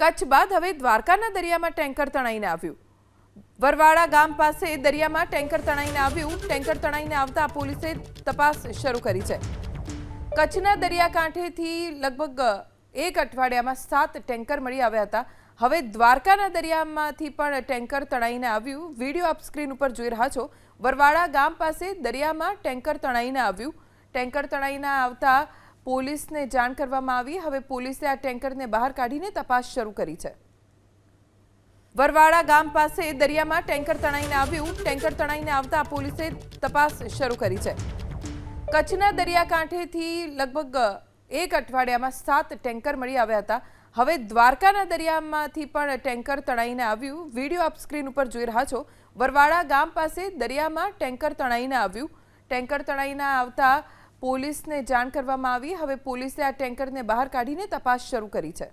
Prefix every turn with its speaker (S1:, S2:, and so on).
S1: કચ્છ બાદ હવે દ્વારકાના દરિયામાં ટેન્કર તણાઈને આવ્યું. વરવાડા ગામ પાસે દરિયામાં ટેન્કર તણાઈને આવ્યું. ટેન્કર તણાઈને આવતા પોલીસે તપાસ શરૂ કરી છે. કચ્છના દરિયાકાંઠેથી લગભગ એક અઠવાડિયામાં સાત ટેન્કર મળી આવ્યા હતા. હવે દ્વારકાના દરિયામાંથી પણ ટેન્કર તણાઈને આવ્યું. વીડિયો આપ સ્ક્રીન ઉપર જોઈ રહ્યા છો. વરવાડા ગામ પાસે દરિયામાં ટેન્કર તણાઈને આવ્યું. ટેન્કર તણાઈને આવતા પોલીસને જાણ કરવામાં આવી. હવે પોલીસે આ ટેન્કરને બહાર કાઢીને તપાસ શરૂ કરી છે. વરવાડા ગામ પાસે દરિયામાં ટેન્કર તણાઈને આવ્યું. ટેન્કર તણાઈને આવતા પોલીસે તપાસ શરૂ કરી છે. કચ્છના દરિયાકાંઠેથી લગભગ એક અઠવાડિયામાં સાત ટેન્કર મળી આવ્યા હતા. હવે દ્વારકાના દરિયામાંથી પણ ટેન્કર તણાઈને આવ્યું. વીડિયો આપ સ્ક્રીન ઉપર જોઈ રહ્યા છો. વરવાડા ગામ પાસે દરિયામાં ટેન્કર તણાઈને આવ્યું. ટેન્કર તણાઈને આવતા પોલીસને જાણ કરવામાં આવી. હવે પોલીસે આ ટેન્કરને બહાર કાઢીને તપાસ શરૂ કરી છે.